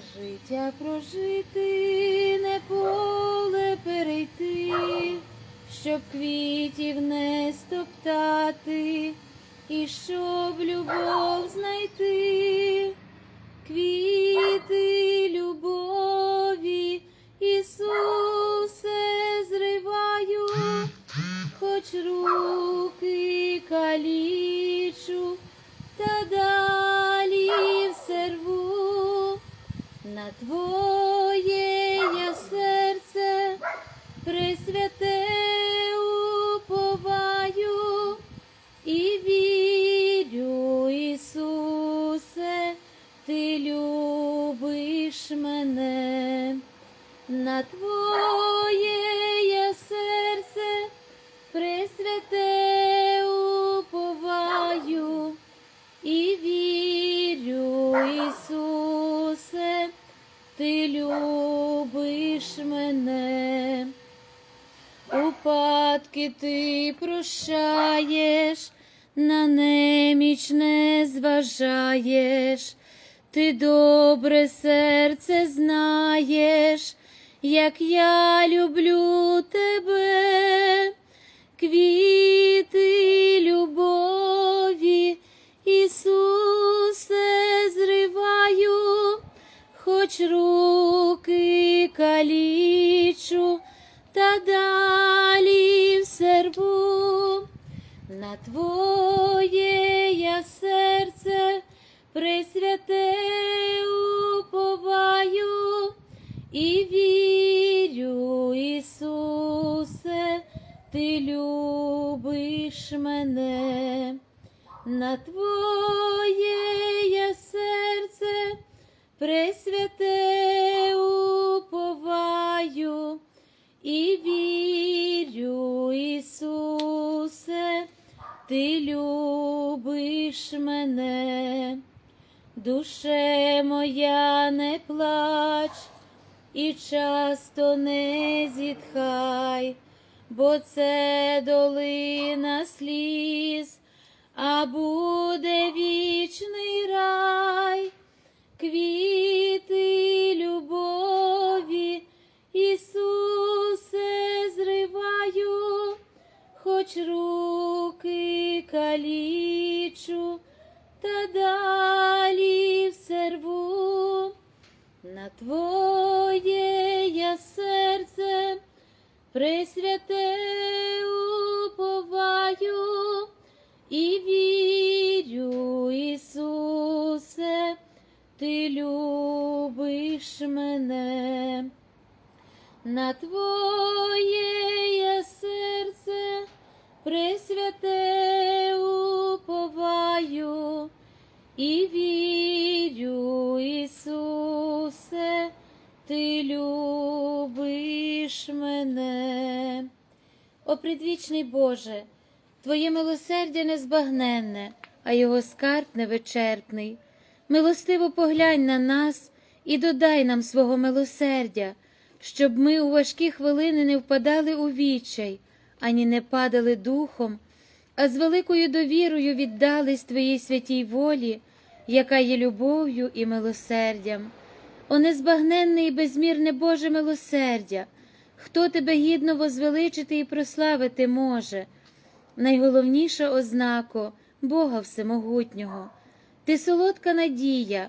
Життя прожити, не поле перейти, щоб квітів не стоптати, і щоб любов знайти, квіти любові, Ісусе, зриваю, хоч руки калічу, та далі все рву. На твоє я серце присвяте уповаю і вірю, Ісусе, ти любиш мене. На твоє мене. Упадки ти прощаєш, на неміч не зважаєш, ти добре серце знаєш, як я люблю тебе, квіти любові, Ісусе, хоч руки калічу, та далі все рву. На твоє я серце присвяте уповаю і вірю, Ісусе, ти любиш мене. На твоє присвяте уповаю і вірю, Ісусе, ти любиш мене, душе моя не плач і часто не зітхай, бо це долина сліз, а буде вічний рай, квіти любові, Ісусе, зриваю, хоч руки калічу, та далі все рву. На твоє я серце присвяте любиш мене. На твоє серце присвяте уповаю і вірю, Ісусе, ти любиш мене. О предвічний Боже, Твоє милосердя незбагненне, а його скарб невичерпний. Милостиво поглянь на нас і додай нам свого милосердя, щоб ми у важкі хвилини не впадали у відчай, ані не падали духом, а з великою довірою віддались Твоїй святій волі, яка є любов'ю і милосердям. О незбагненне і безмірне Боже милосердя, хто тебе гідно возвеличити і прославити може, найголовніша ознако Бога Всемогутнього, ти солодка надія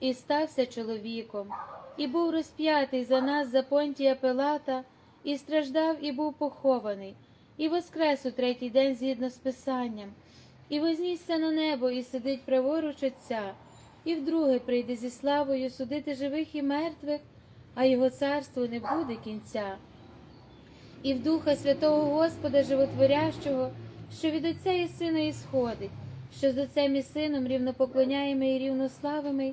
і стався чоловіком, і був розп'ятий за нас за понтія Пилата, і страждав, і був похований, і воскрес у третій день згідно з Писанням, і вознісся на небо, і сидить праворуч Отця, і вдруге прийде зі славою судити живих і мертвих, а його царству не буде кінця. І в Духа Святого Господа Животворящого, що від Отця і Сина ісходить, що з Отцем і Сином рівнопоклоняємо і рівнославимо,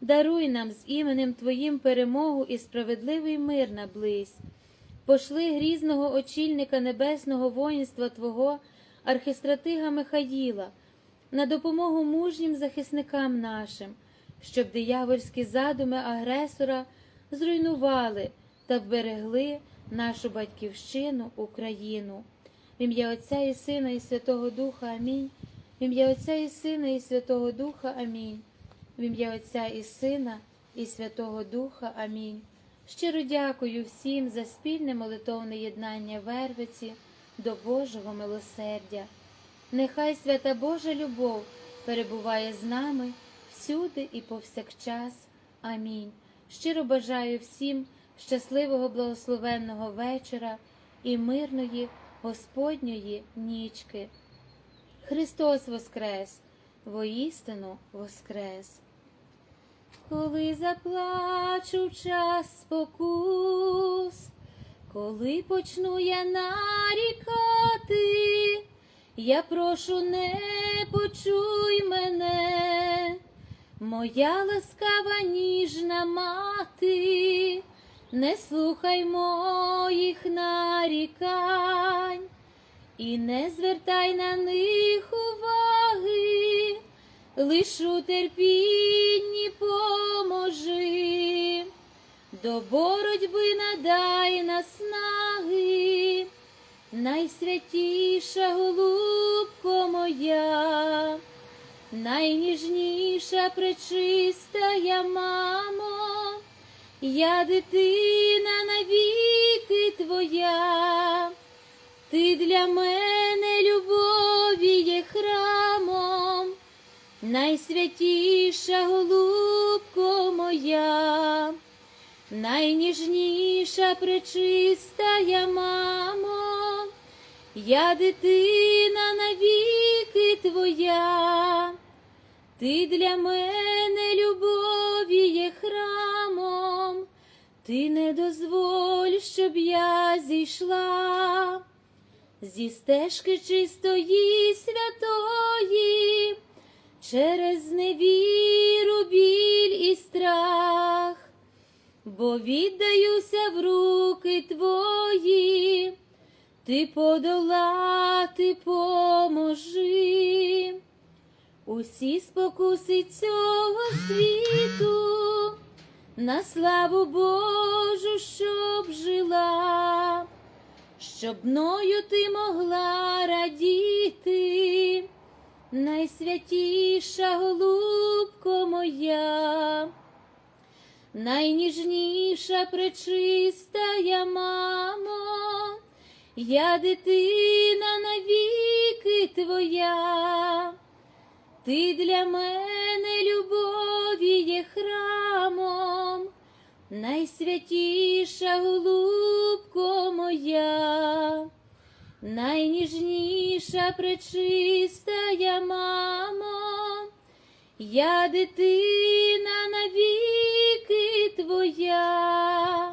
даруй нам з іменем Твоїм перемогу і справедливий мир наблизь. Пошли грізного очільника небесного воїнства Твого, архистратига Михаїла, на допомогу мужнім захисникам нашим щоб диявольські задуми агресора зруйнували та вберегли нашу батьківщину, Україну. В ім'я Отця і Сина, і Святого Духа Амінь. В ім'я Отця і Сина, і Святого Духа Амінь. В ім'я Отця і Сина, і Святого Духа Амінь. Щиро дякую всім за спільне молитовне єднання Вервиці до Божого милосердя. Нехай свята Божа любов перебуває з нами всюди і повсякчас. Амінь. Щиро бажаю всім щасливого благословенного вечора і мирної Господньої нічки. Христос Воскрес, воістину Воскрес. Коли заплачу час спокус, коли почну я нарікати, я прошу, не почуй мене. Моя ласкава ніжна мати, не слухай моїх нарікань і не звертай на них уваги, лиш у терпінні поможи, до боротьби надай наснаги, найсвятіша голубко моя, найніжніша пречистая мамо, я дитина навіки твоя. Ти для мене найсвятіша голубко моя, найніжніша пречистая мамо, я дитина навіки твоя, ти для мене любові є храмом, ти не дозволь, щоб я зійшла зі стежки чистої святої, через невіру, біль і страх, бо віддаюся в руки твої, ти подолати поможи. Усі спокуси цього світу, на славу Божу, щоб жила. Щоб мною ти могла радіти, найсвятіша голубко моя, найніжніша пречистая мамо, я дитина навіки твоя, ти для мене любові є храмом найсвятіша голубко моя, найніжніша пречистая мамо, я дитина навіки твоя,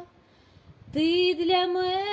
ти для мене.